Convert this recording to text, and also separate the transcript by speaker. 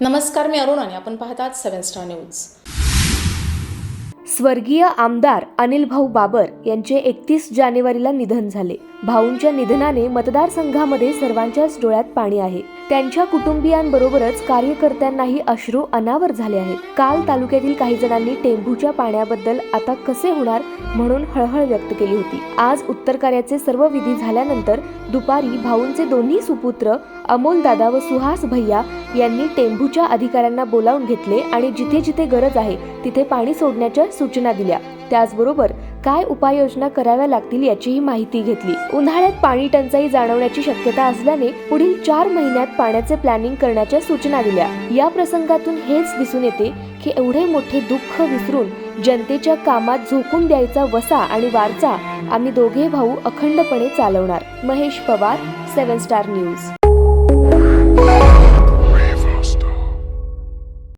Speaker 1: नमस्कार मी अरुण आणि आपण पाहतात सेव्हन स्टार न्यूज.
Speaker 2: स्वर्गीय आमदार अनिल भाऊ बाबर यांचे एकतीस जानेवारीला निधन झाले. भाऊंच्या निधनाने मतदारसंघामध्ये सर्वांच्याच डोळ्यात पाणी आहे. त्यांच्या कुटुंबियांबरोबरच कार्यकर्त्यांनाही अश्रू अनावर झाले आहेत. काल तालुक्यातील काही जणांनी टेंभूच्या पाण्याबद्दल आता कसे होणार म्हणून हळहळ व्यक्त केली होती. आज उत्तर कार्याचे सर्व विधी झाल्यानंतर दुपारी भाऊंचे दोन्ही सुपुत्र अमोल दादा व सुहास भैया यांनी टेंभूच्या अधिकाऱ्यांना बोलावून घेतले आणि जिथे जिथे गरज आहे तिथे पाणी सोडण्याच्या सूचना दिल्या. त्याचबरोबर काय उपाययोजना कराव्या लागतील याचीही माहिती घेतली. उन्हाळ्यात पाणी टंचाई जाणवण्याची शक्यता असल्याने पुढील चार महिन्यात पाण्याचे प्लॅनिंग करण्याच्या सूचना दिल्या. या प्रसंगातून हेच दिसून येते की एवढे मोठे दुःख विसरून जनतेच्या कामात झोकून द्यायचा वसा आणि वारसा आम्ही दोघे भाऊ अखंडपणे चालवणार. Mahesh Pawar seven star news.